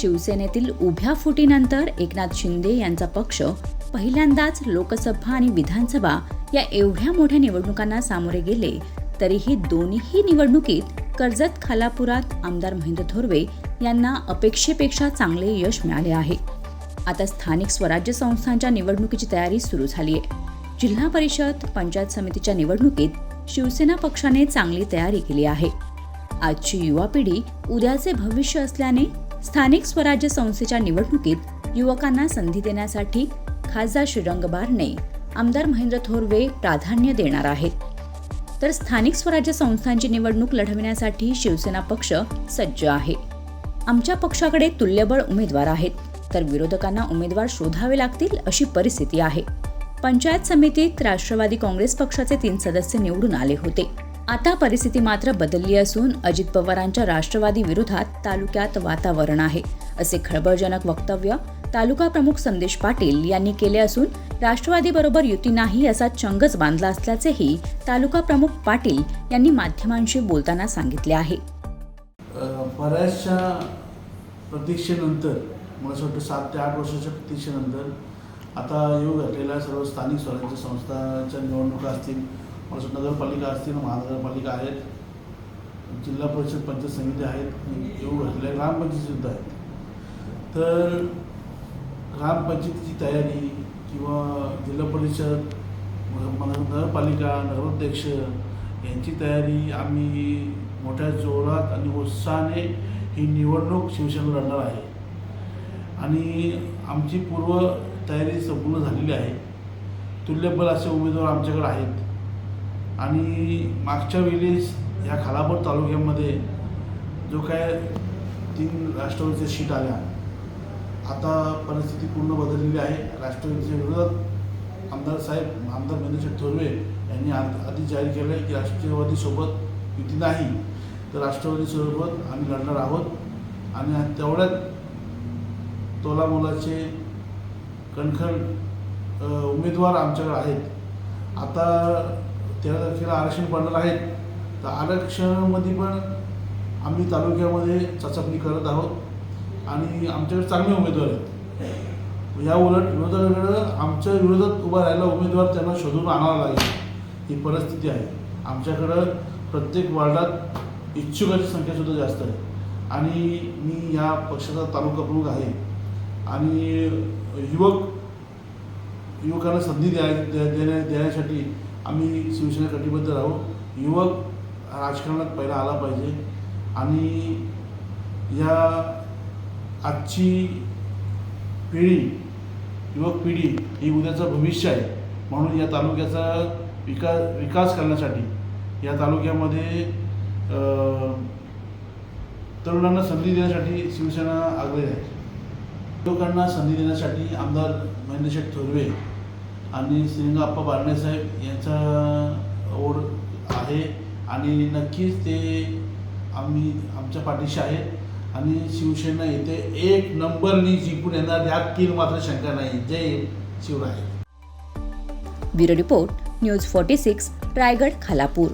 शिवसेनेतील उभ्या फुटीनंतर एकनाथ शिंदे यांचा पक्ष पहिल्यांदाच लोकसभा आणि विधानसभा या एवढ्या मोठ्या निवडणुकांना सामोरे गेले तरीही दोन्ही निवडणुकीत कर्जत खालापुरात आमदार महेंद्र थोरवे यांना अपेक्षेपेक्षा चांगले यश मिळाले आहे. आता स्थानिक स्वराज्य संस्थांच्या निवडणुकीची तयारी सुरू झाली आहे. जिल्हा परिषद पंचायत समितीच्या निवडणुकीत शिवसेना पक्षाने चांगली तयारी केली आहे. आजची युवा पिढी उद्याचे भविष्य असल्याने स्थानिक स्वराज्य संस्थेच्या निवडणुकीत युवकांना संधी देण्यासाठी खासदार श्रीरंग बारणे आमदार महेंद्र थोरवे प्राधान्य देणार आहेत. तर स्थानिक स्वराज्य संस्थांची निवडणूक लढविण्यासाठी शिवसेना पक्ष सज्ज आहे. आमच्या पक्षाकडे तुल्यबळ उमेदवार आहेत तर विरोधकांना उमेदवार शोधावे लागतील अशी परिस्थिती आहे. पंचायत समितीत राष्ट्रवादी काँग्रेस पक्षाचे तीन सदस्य निवडून आले होते. आता परिस्थिती मात्र बदलली असून अजित पवारांच्या राष्ट्रवादी विरोधात तालुक्यात वातावरण आहे असे खळबळजनक वक्तव्य तालुका प्रमुख संदेश पाटील यांनी केले असून राष्ट्रवादीबरोबर युती नाही असा चंगच बांधला असल्याचेही तालुका प्रमुख पाटील यांनी माध्यमांशी बोलताना सांगितले आहे. बऱ्याचशा प्रतीक्षेनंतर मला असं वाटतं सात ते आठ वर्षाच्या प्रतीक्षेनंतर आता येऊ घातलेल्या सर्व स्थानिक स्वराज्य संस्थांच्या निवडणुका असतील मला नगरपालिका असतील महानगरपालिका आहेत जिल्हा परिषद पंचायत समिती आहेत येऊ घातलेल्या ग्रामपंचायतीसुद्धा आहेत. तर ग्रामपंचायतीची तयारी किंवा जिल्हा परिषद नगरपालिका नगराध्यक्ष यांची तयारी आम्ही मोठ्या जोरात आणि उत्साहाने ही निवडणूक शिवसेना लढणार आहे. आणि आमची पूर्व तयारी संपूर्ण झालेली आहे. तुल्यबल असे उमेदवार आमच्याकडे आहेत. आणि मागच्या वेळेस ह्या खालापूर तालुक्यामध्ये जो काय तीन राष्ट्रवादीच्या सीट आल्या आता परिस्थिती पूर्ण बदललेली आहे. राष्ट्रवादीच्या विरोधात आमदार साहेब आमदार महेंद्रशेठ थोरवे यांनी आधी जाहीर केलं आहे की राष्ट्रवादीसोबत युती नाही तर राष्ट्रवादीसोबत आम्ही लढणार आहोत. आणि तेवढ्यात तोलामोलाचे कणखर उमेदवार आमच्याकडे आहेत. आता तेरा तारखेला आरक्षण पडणार आहेत तर आरक्षणामध्ये पण आम्ही तालुक्यामध्ये चाचपणी करत आहोत. आणि आमच्याकडे चांगले उमेदवार आहेत. या उलट विरोधाकडं आमच्या विरोधात उभा राहिला उमेदवार त्यांना शोधून आणावा लागेल. ही परिस्थिती आहे. आमच्याकडं प्रत्येक वार्डात इच्छुकाची संख्यासुद्धा जास्त आहे. आणि मी या पक्षाचा तालुका प्रमुख आहे. आणि युवक युवकांना संधी द्या द्या- देण्या देण्यासाठी आम्ही शिवसेना कटिबद्ध राहू युवक राजकारणात पहिला आला पाहिजे. आणि या आजची पिढी युवक पिढी ही उद्याचं भविष्य आहे. म्हणून या तालुक्याचा विकास विकास करण्यासाठी या तालुक्यामध्ये तरुणांना संधी देण्यासाठी शिवसेना आग्रही आहे. युवकांना संधी देण्यासाठी आमदार महेंद्रशेठ थोरवे आणि श्रीरंगाप्पा बारणे यांचा ओढ आहे. आणि नक्कीच ते आम्ही आमच्या पाठीशी आहेत. आणि शिवसेना येथे एक नंबरनी जिंकून येणार यात तीन मात्र शंका नाही. जय Shivray. Bureau report news forty six Raigad Khalapur.